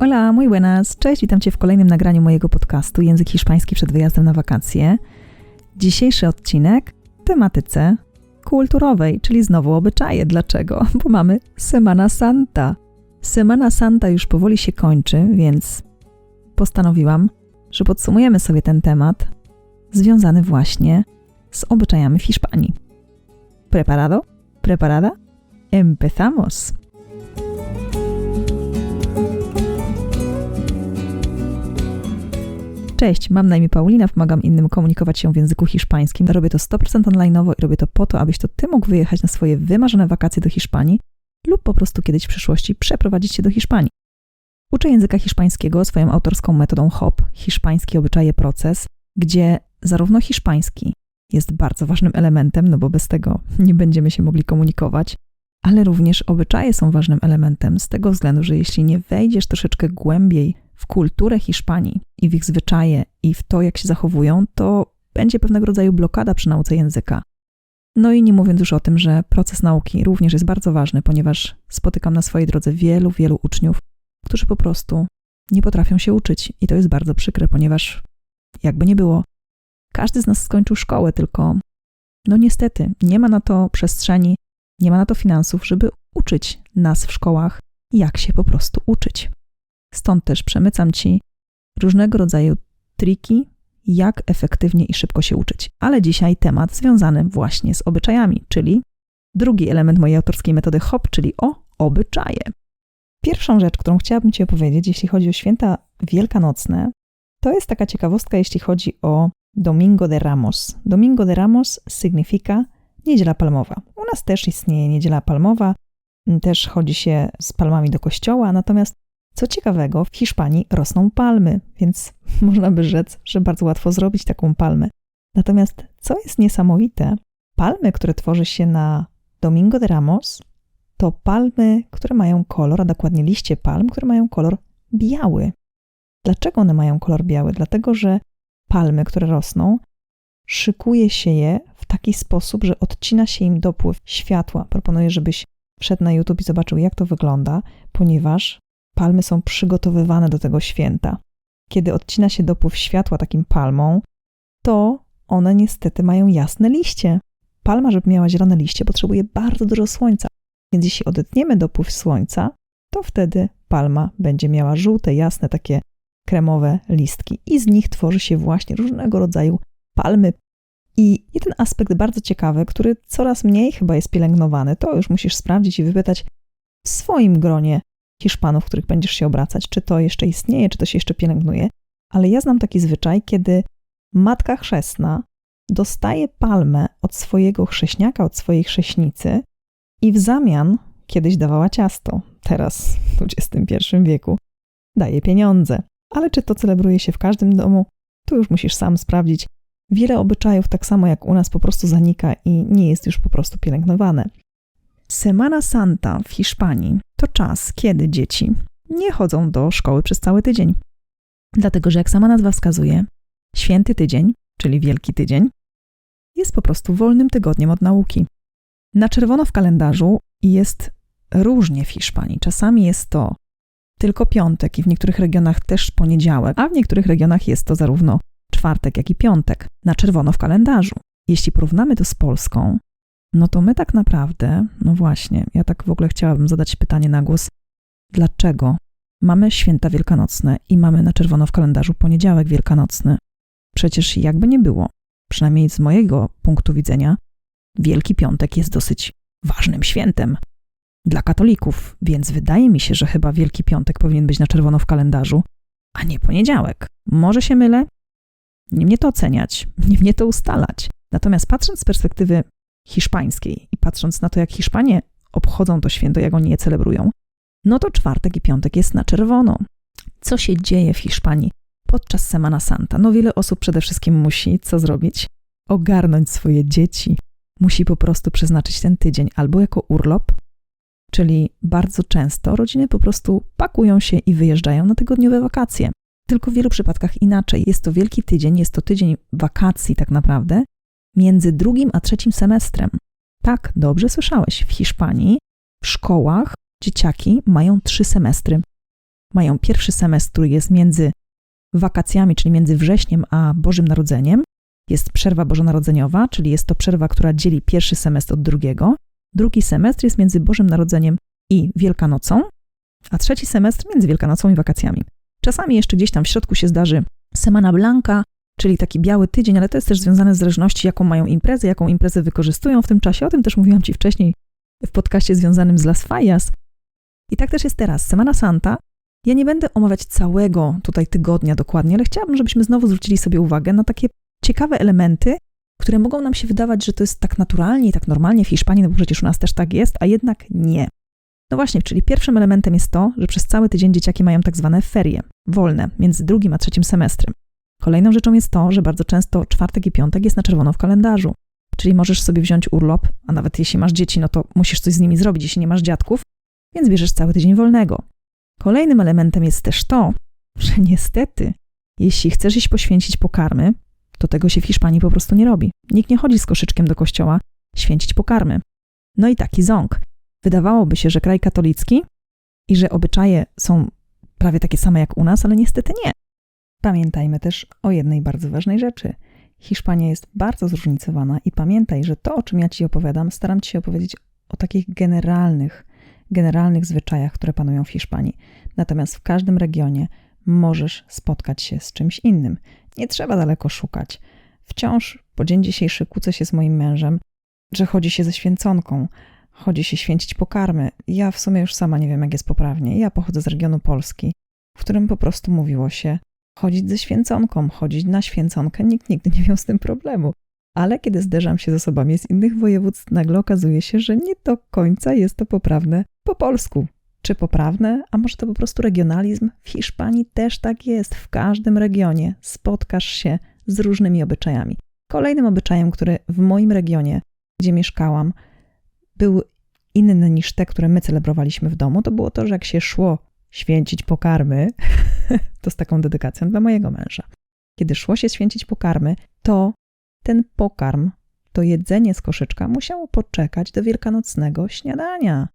Hola, muy buenas. Cześć, witam Cię w kolejnym nagraniu mojego podcastu Język Hiszpański przed wyjazdem na wakacje. Dzisiejszy odcinek tematyce kulturowej, czyli znowu obyczaje. Dlaczego? Bo mamy Semana Santa. Semana Santa już powoli się kończy, więc postanowiłam, że podsumujemy sobie ten temat związany właśnie z obyczajami w Hiszpanii. Preparado? Preparada? Empezamos! Cześć, mam na imię Paulina, pomagam innym komunikować się w języku hiszpańskim. Robię to 100% online'owo i robię to po to, abyś to ty mógł wyjechać na swoje wymarzone wakacje do Hiszpanii lub po prostu kiedyś w przyszłości przeprowadzić się do Hiszpanii. Uczę języka hiszpańskiego swoją autorską metodą HOP, hiszpański obyczaje proces, gdzie zarówno hiszpański jest bardzo ważnym elementem, no bo bez tego nie będziemy się mogli komunikować, ale również obyczaje są ważnym elementem z tego względu, że jeśli nie wejdziesz troszeczkę głębiej w kulturę Hiszpanii i w ich zwyczaje i w to, jak się zachowują, to będzie pewnego rodzaju blokada przy nauce języka. No i nie mówiąc już o tym, że proces nauki również jest bardzo ważny, ponieważ spotykam na swojej drodze wielu, wielu uczniów, którzy po prostu nie potrafią się uczyć. I to jest bardzo przykre, ponieważ jakby nie było, każdy z nas skończył szkołę, tylko no niestety nie ma na to przestrzeni, nie ma na to finansów, żeby uczyć nas w szkołach, jak się po prostu uczyć. Stąd też przemycam Ci różnego rodzaju triki, jak efektywnie i szybko się uczyć. Ale dzisiaj temat związany właśnie z obyczajami, czyli drugi element mojej autorskiej metody HOP, czyli o obyczaje. Pierwszą rzecz, którą chciałabym Ci opowiedzieć, jeśli chodzi o święta wielkanocne, to jest taka ciekawostka, jeśli chodzi o Domingo de Ramos. Domingo de Ramos sygnifika niedziela palmowa. U nas też istnieje niedziela palmowa, też chodzi się z palmami do kościoła, natomiast co ciekawego, w Hiszpanii rosną palmy, więc można by rzec, że bardzo łatwo zrobić taką palmę. Natomiast co jest niesamowite, palmy, które tworzy się na Domingo de Ramos, to palmy, które mają kolor, a dokładnie liście palm, które mają kolor biały. Dlaczego one mają kolor biały? Dlatego, że palmy, które rosną, szykuje się je w taki sposób, że odcina się im dopływ światła. Proponuję, żebyś wszedł na YouTube i zobaczył, jak to wygląda, ponieważ palmy są przygotowywane do tego święta. Kiedy odcina się dopływ światła takim palmą, to one niestety mają jasne liście. Palma, żeby miała zielone liście, potrzebuje bardzo dużo słońca. Więc jeśli odetniemy dopływ słońca, to wtedy palma będzie miała żółte, jasne, takie kremowe listki i z nich tworzy się właśnie różnego rodzaju palmy. I jeden aspekt bardzo ciekawy, który coraz mniej chyba jest pielęgnowany, to już musisz sprawdzić i wypytać w swoim gronie Hiszpanów, których będziesz się obracać, czy to jeszcze istnieje, czy to się jeszcze pielęgnuje. Ale ja znam taki zwyczaj, kiedy matka chrzestna dostaje palmę od swojego chrześniaka, od swojej chrześnicy i w zamian kiedyś dawała ciasto, teraz w XXI wieku daje pieniądze. Ale czy to celebruje się w każdym domu? Tu już musisz sam sprawdzić. Wiele obyczajów, tak samo jak u nas, po prostu zanika i nie jest już po prostu pielęgnowane. Semana Santa w Hiszpanii to czas, kiedy dzieci nie chodzą do szkoły przez cały tydzień. Dlatego, że jak sama nazwa wskazuje, święty tydzień, czyli Wielki Tydzień, jest po prostu wolnym tygodniem od nauki. Na czerwono w kalendarzu jest różnie w Hiszpanii. Czasami jest to tylko piątek i w niektórych regionach też poniedziałek, a w niektórych regionach jest to zarówno czwartek, jak i piątek. Na czerwono w kalendarzu. Jeśli porównamy to z Polską, no to my tak naprawdę, no właśnie, ja tak w ogóle chciałabym zadać pytanie na głos, dlaczego mamy święta wielkanocne i mamy na czerwono w kalendarzu poniedziałek wielkanocny? Przecież jakby nie było, przynajmniej z mojego punktu widzenia, Wielki Piątek jest dosyć ważnym świętem dla katolików, więc wydaje mi się, że chyba Wielki Piątek powinien być na czerwono w kalendarzu, a nie poniedziałek. Może się mylę? Nie mnie to oceniać, nie mnie to ustalać. Natomiast patrząc z perspektywy hiszpańskiej i patrząc na to, jak Hiszpanie obchodzą to święto, jak oni je celebrują, no to czwartek i piątek jest na czerwono. Co się dzieje w Hiszpanii podczas Semana Santa? No wiele osób przede wszystkim musi co zrobić? Ogarnąć swoje dzieci. Musi po prostu przeznaczyć ten tydzień albo jako urlop, czyli bardzo często rodziny po prostu pakują się i wyjeżdżają na tygodniowe wakacje. Tylko w wielu przypadkach inaczej. Jest to wielki tydzień, jest to tydzień wakacji tak naprawdę, między drugim a trzecim semestrem. Tak, dobrze słyszałeś, w Hiszpanii w szkołach dzieciaki mają trzy semestry. Mają pierwszy semestr, który jest między wakacjami, czyli między wrześniem a Bożym Narodzeniem. Jest przerwa bożonarodzeniowa, czyli jest to przerwa, która dzieli pierwszy semestr od drugiego. Drugi semestr jest między Bożym Narodzeniem i Wielkanocą, a trzeci semestr między Wielkanocą i wakacjami. Czasami jeszcze gdzieś tam w środku się zdarzy Semana Blanca, czyli taki biały tydzień, ale to jest też związane z zależności, jaką mają imprezę, jaką imprezę wykorzystują w tym czasie. O tym też mówiłam Ci wcześniej w podcaście związanym z Las Fallas. I tak też jest teraz. Semana Santa. Ja nie będę omawiać całego tutaj tygodnia dokładnie, ale chciałabym, żebyśmy znowu zwrócili sobie uwagę na takie ciekawe elementy, które mogą nam się wydawać, że to jest tak naturalnie i tak normalnie w Hiszpanii, no bo przecież u nas też tak jest, a jednak nie. No właśnie, czyli pierwszym elementem jest to, że przez cały tydzień dzieciaki mają tak zwane ferie, wolne, między drugim a trzecim semestrem. Kolejną rzeczą jest to, że bardzo często czwartek i piątek jest na czerwono w kalendarzu. Czyli możesz sobie wziąć urlop, a nawet jeśli masz dzieci, no to musisz coś z nimi zrobić, jeśli nie masz dziadków, więc bierzesz cały tydzień wolnego. Kolejnym elementem jest też to, że niestety, jeśli chcesz iść poświęcić pokarmy, to tego się w Hiszpanii po prostu nie robi. Nikt nie chodzi z koszyczkiem do kościoła święcić pokarmy. No i taki ząg. Wydawałoby się, że kraj katolicki i że obyczaje są prawie takie same jak u nas, ale niestety nie. Pamiętajmy też o jednej bardzo ważnej rzeczy. Hiszpania jest bardzo zróżnicowana i pamiętaj, że to, o czym ja Ci opowiadam, staram Ci się opowiedzieć o takich generalnych, generalnych zwyczajach, które panują w Hiszpanii. Natomiast w każdym regionie możesz spotkać się z czymś innym. Nie trzeba daleko szukać. Wciąż po dzień dzisiejszy kłócę się z moim mężem, że chodzi się ze święconką, chodzi się święcić pokarmy. Ja w sumie już sama nie wiem, jak jest poprawnie. Ja pochodzę z regionu Polski, w którym po prostu mówiło się chodzić ze święconką, chodzić na święconkę. Nikt nigdy nie miał z tym problemu. Ale kiedy zderzam się z osobami z innych województw, nagle okazuje się, że nie do końca jest to poprawne po polsku. Czy poprawne, a może to po prostu regionalizm? W Hiszpanii też tak jest. W każdym regionie spotkasz się z różnymi obyczajami. Kolejnym obyczajem, który w moim regionie, gdzie mieszkałam, był inny niż te, które my celebrowaliśmy w domu, to było to, że jak się szło święcić pokarmy, to z taką dedykacją dla mojego męża. Kiedy szło się święcić pokarmy, to ten pokarm, to jedzenie z koszyczka musiało poczekać do wielkanocnego śniadania.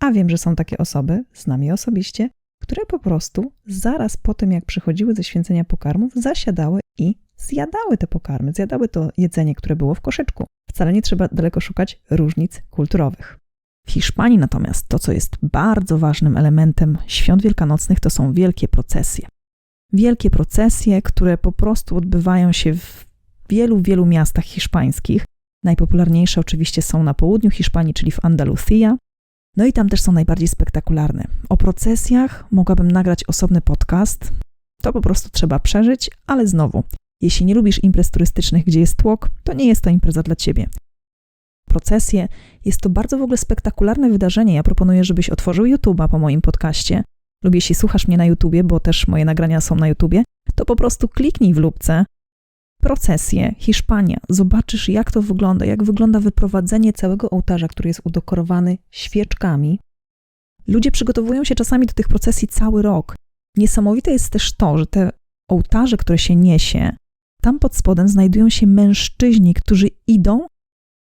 A wiem, że są takie osoby, znam je osobiście, które po prostu zaraz po tym, jak przychodziły ze święcenia pokarmów, zasiadały i zjadały te pokarmy, zjadały to jedzenie, które było w koszyczku. Wcale nie trzeba daleko szukać różnic kulturowych. W Hiszpanii natomiast to, co jest bardzo ważnym elementem świąt wielkanocnych, to są wielkie procesje. Wielkie procesje, które po prostu odbywają się w wielu, wielu miastach hiszpańskich. Najpopularniejsze oczywiście są na południu Hiszpanii, czyli w Andalucía. No i tam też są najbardziej spektakularne. O procesjach mogłabym nagrać osobny podcast. To po prostu trzeba przeżyć, ale znowu, jeśli nie lubisz imprez turystycznych, gdzie jest tłok, to nie jest to impreza dla ciebie. Procesje jest to bardzo w ogóle spektakularne wydarzenie. Ja proponuję, żebyś otworzył YouTube'a po moim podcaście lub jeśli słuchasz mnie na YouTubie, bo też moje nagrania są na YouTubie, to po prostu kliknij w lubce procesję Hiszpania. Zobaczysz, jak to wygląda, jak wygląda wyprowadzenie całego ołtarza, który jest udekorowany świeczkami. Ludzie przygotowują się czasami do tych procesji cały rok. Niesamowite jest też to, że te ołtarze, które się niesie, tam pod spodem znajdują się mężczyźni, którzy idą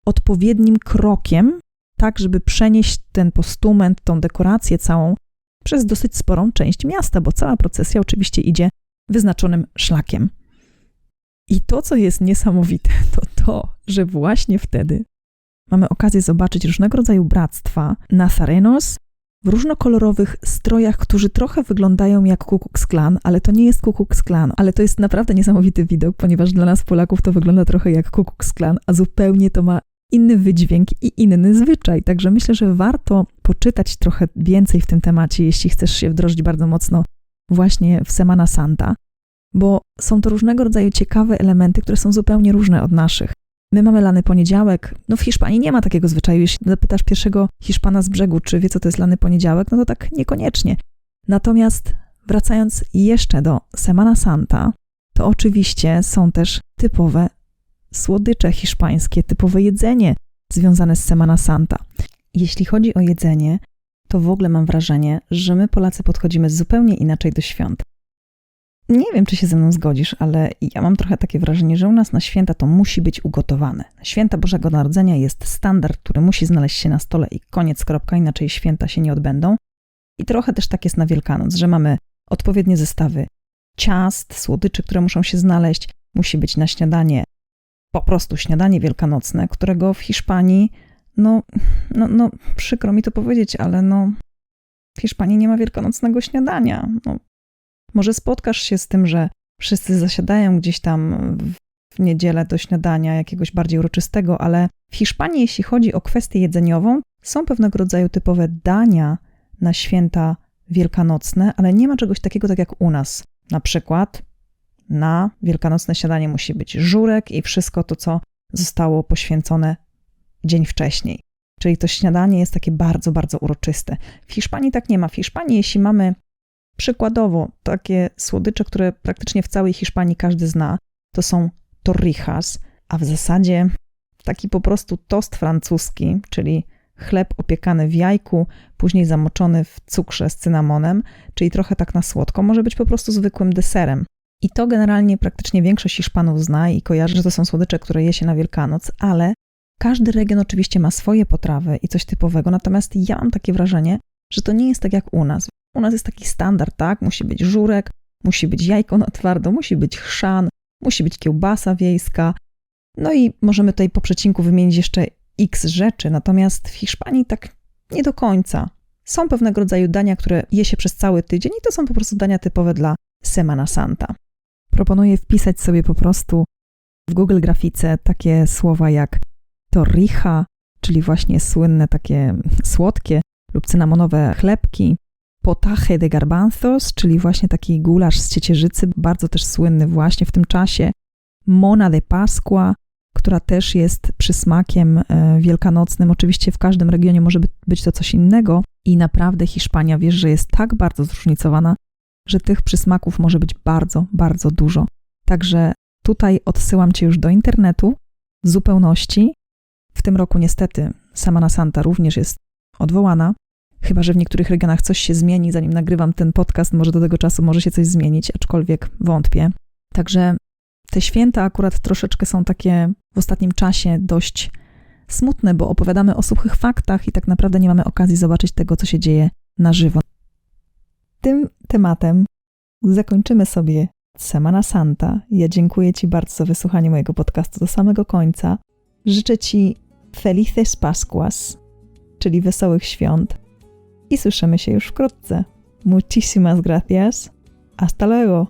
odpowiednim krokiem, tak żeby przenieść ten postument, tą dekorację całą przez dosyć sporą część miasta, bo cała procesja oczywiście idzie wyznaczonym szlakiem. I to, co jest niesamowite, to to, że właśnie wtedy mamy okazję zobaczyć różnego rodzaju bractwa Nazarenos w różnokolorowych strojach, którzy trochę wyglądają jak Ku Klan, ale to nie jest Ku Klan, ale to jest naprawdę niesamowity widok, ponieważ dla nas Polaków to wygląda trochę jak Ku Klan, a zupełnie to ma inny wydźwięk i inny zwyczaj. Także myślę, że warto poczytać trochę więcej w tym temacie, jeśli chcesz się wdrożyć bardzo mocno właśnie w Semana Santa, bo są to różnego rodzaju ciekawe elementy, które są zupełnie różne od naszych. My mamy lany poniedziałek. No w Hiszpanii nie ma takiego zwyczaju. Jeśli zapytasz pierwszego Hiszpana z brzegu, czy wie, co to jest lany poniedziałek, no to tak niekoniecznie. Natomiast wracając jeszcze do Semana Santa, to oczywiście są też typowe słodycze hiszpańskie, typowe jedzenie związane z Semana Santa. Jeśli chodzi o jedzenie, to w ogóle mam wrażenie, że my Polacy podchodzimy zupełnie inaczej do świąt. Nie wiem, czy się ze mną zgodzisz, ale ja mam trochę takie wrażenie, że u nas na święta to musi być ugotowane. Święta Bożego Narodzenia jest standard, który musi znaleźć się na stole i koniec, kropka, inaczej święta się nie odbędą. I trochę też tak jest na Wielkanoc, że mamy odpowiednie zestawy ciast, słodyczy, które muszą się znaleźć. Musi być na śniadanie po prostu śniadanie wielkanocne, którego w Hiszpanii, no, no, no przykro mi to powiedzieć, ale no, w Hiszpanii nie ma wielkanocnego śniadania. No, może spotkasz się z tym, że wszyscy zasiadają gdzieś tam w niedzielę do śniadania jakiegoś bardziej uroczystego, ale w Hiszpanii, jeśli chodzi o kwestię jedzeniową, są pewnego rodzaju typowe dania na święta wielkanocne, ale nie ma czegoś takiego tak jak u nas. Na przykład na wielkanocne śniadanie musi być żurek i wszystko to, co zostało poświęcone dzień wcześniej. Czyli to śniadanie jest takie bardzo, bardzo uroczyste. W Hiszpanii tak nie ma. W Hiszpanii, jeśli mamy przykładowo takie słodycze, które praktycznie w całej Hiszpanii każdy zna, to są torrijas, a w zasadzie taki po prostu tost francuski, czyli chleb opiekany w jajku, później zamoczony w cukrze z cynamonem, czyli trochę tak na słodko, może być po prostu zwykłym deserem. I to generalnie praktycznie większość Hiszpanów zna i kojarzy, że to są słodycze, które je się na Wielkanoc, ale każdy region oczywiście ma swoje potrawy i coś typowego, natomiast ja mam takie wrażenie, że to nie jest tak jak u nas. U nas jest taki standard, tak? Musi być żurek, musi być jajko na twardo, musi być chrzan, musi być kiełbasa wiejska. No i możemy tutaj po przecinku wymienić jeszcze x rzeczy, natomiast w Hiszpanii tak nie do końca. Są pewnego rodzaju dania, które je się przez cały tydzień i to są po prostu dania typowe dla Semana Santa. Proponuję wpisać sobie po prostu w Google grafice takie słowa jak torrija, czyli właśnie słynne takie słodkie lub cynamonowe chlebki, potaje de garbanzos, czyli właśnie taki gulasz z ciecierzycy, bardzo też słynny właśnie w tym czasie, mona de pascua, która też jest przysmakiem e, wielkanocnym. Oczywiście w każdym regionie może być to coś innego i naprawdę Hiszpania, wiesz, że jest tak bardzo zróżnicowana, że tych przysmaków może być bardzo, bardzo dużo. Także tutaj odsyłam Cię już do internetu w zupełności. W tym roku niestety Semana Santa również jest odwołana, chyba że w niektórych regionach coś się zmieni, zanim nagrywam ten podcast, może do tego czasu może się coś zmienić, aczkolwiek wątpię. Także te święta akurat troszeczkę są takie w ostatnim czasie dość smutne, bo opowiadamy o suchych faktach i tak naprawdę nie mamy okazji zobaczyć tego, co się dzieje na żywo. Tym tematem zakończymy sobie Semana Santa. Ja dziękuję Ci bardzo za wysłuchanie mojego podcastu do samego końca. Życzę Ci Felices Pascuas, czyli wesołych świąt. I słyszymy się już wkrótce. Muchísimas gracias. Hasta luego.